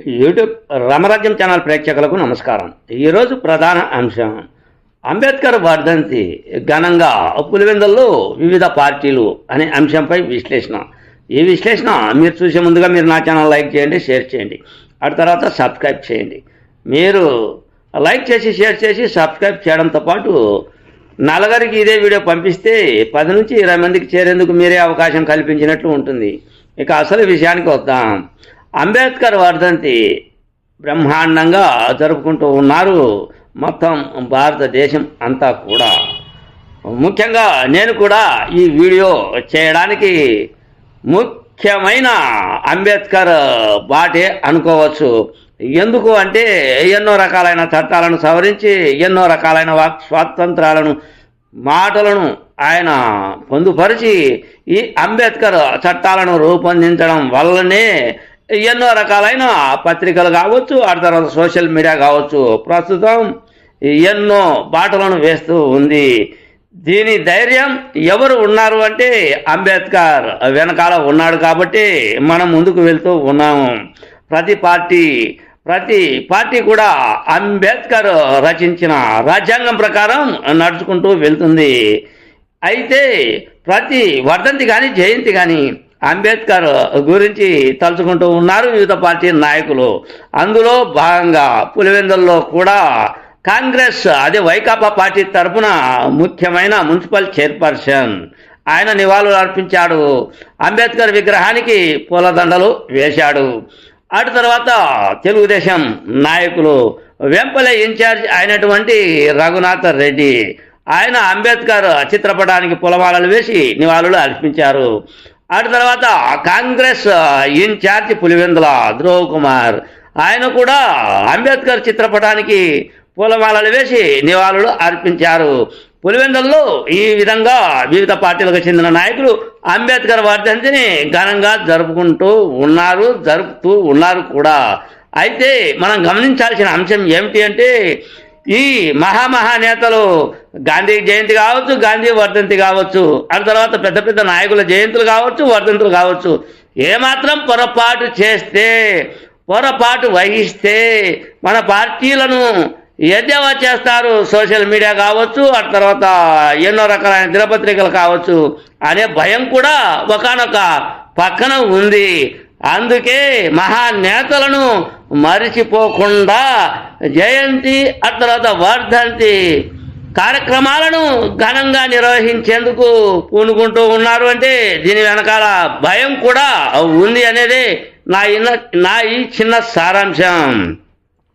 YouTube రామరాజ్యం channel ప్రేక్షకులకు నమస్కారం. ఈరోజు ప్రధాన అంశం. అంబేద్కర్ వర్ధంతి ఘనంగా పులివెందుల్లో వివిధ పార్టీలు అనే అంశంపై విశ్లేషణ. ఈ విశ్లేషణ మీరు చూసే ముందుగా మీరు నా ఛానల్ లైక్ చేయండి షేర్ చేయండి. ఆ తర్వాత సబ్స్క్రైబ్ చేయండి. మీరు లైక్ చేసి షేర్ చేసి సబ్స్క్రైబ్ చేయడంతో పాటు నలుగురికి ఇదే వీడియో పంపిస్తే పది నుంచి ఇరవై మందికి చేరేందుకు మీరే అవకాశం కల్పించినట్లు ఉంటుంది. ఇక అసలు విషయానికి వద్దాం. అంబేద్కర్ వర్ధంతి బ్రహ్మాండంగా జరుపుకుంటూ ఉన్నారు. మొత్తం భారతదేశం అంతా కూడా. ముఖ్యంగా నేను కూడా ఈ వీడియో చేయడానికి ముఖ్యమైన అంబేద్కర్ బాటే అనుకోవచ్చు. ఎందుకు అంటే ఎన్నో రకాలైన చట్టాలను సవరించి ఎన్నో రకాలైన వాక్ స్వాతంత్రాలను మాటలను ఆయన పొందుపరిచి ఈ అంబేద్కర్ చట్టాలను రూపొందించడం వల్లనే ఎన్నో రకాలైన పత్రికలు కావచ్చు ఆ తర్వాత సోషల్ మీడియా కావచ్చు ప్రస్తుతం ఎన్నో బాటలను వేస్తూ ఉంది. దీని ధైర్యం ఎవరు ఉన్నారు అంటే అంబేద్కర్ వెనకాల ఉన్నాడు కాబట్టి మనం ముందుకు వెళ్తూ ఉన్నాము. ప్రతి పార్టీ ప్రతి పార్టీ కూడా అంబేద్కర్ రచించిన రాజ్యాంగం ప్రకారం నడుచుకుంటూ వెళ్తుంది. అయితే ప్రతి వర్ధంతి కానీ జయంతి కానీ అంబేద్కర్ గురించి తలుచుకుంటూ ఉన్నారు వివిధ పార్టీ నాయకులు. అందులో భాగంగా పులివెందుల్లో కూడా కాంగ్రెస్ అదే వైకాపా పార్టీ తరపున ముఖ్యమైన మున్సిపల్ చైర్పర్సన్ ఆయన నివాళులు అర్పించాడు. అంబేద్కర్ విగ్రహానికి పూలదండలు వేశాడు. అటు తర్వాత తెలుగుదేశం నాయకులు వెంపలే ఇన్ఛార్జ్ అయినటువంటి రఘునాథ్ రెడ్డి. ఆయన అంబేద్కర్ చిత్రపటానికి పులమాలలు వేసి నివాళులు అర్పించారు. అటు తర్వాత కాంగ్రెస్ ఇన్ఛార్జ్ పులివెందుల ధ్రువ్ కుమార్ ఆయన కూడా అంబేద్కర్ చిత్రపటానికి పూలమాలలు వేసి నివాళులు అర్పించారు. పులివెందుల్లో ఈ విధంగా వివిధ పార్టీలకు చెందిన నాయకులు అంబేద్కర్ వర్ధంతిని ఘనంగా జరుపుకుంటూ ఉన్నారు జరుపుతూ ఉన్నారు కూడా. అయితే మనం గమనించాల్సిన అంశం ఏమిటి అంటే ఈ మహామహానేతలు గాంధీ జయంతి కావచ్చు గాంధీ వర్ధంతి కావచ్చు ఆ తర్వాత పెద్ద పెద్ద నాయకుల జయంతులు కావచ్చు వర్ధంతులు కావచ్చు. ఏమాత్రం పొరపాటు చేస్తే పొరపాటు వహిస్తే మన పార్టీలను ఎద్దేవా చేస్తారు? సోషల్ మీడియా కావచ్చు ఆ తర్వాత ఎన్నో రకాలైన దినపత్రికలు కావచ్చు అనే భయం కూడా ఒకనొక పక్కన ఉంది. అందుకే మహానేతలను మరిచిపోకుండా జయంతి ఆ తర్వాత వర్ధంతి కార్యక్రమాలను ఘనంగా నిర్వహించేందుకు పూనుకుంటూ ఉన్నారు అంటే దీని వెనకాల భయం కూడా ఉంది అనేది నా ఇన్న నా ఈ చిన్న సారాంశం.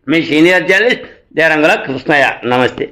మీ సీనియర్ జర్నలిస్ట్ దేరంగల కృష్ణయ్య. నమస్తే.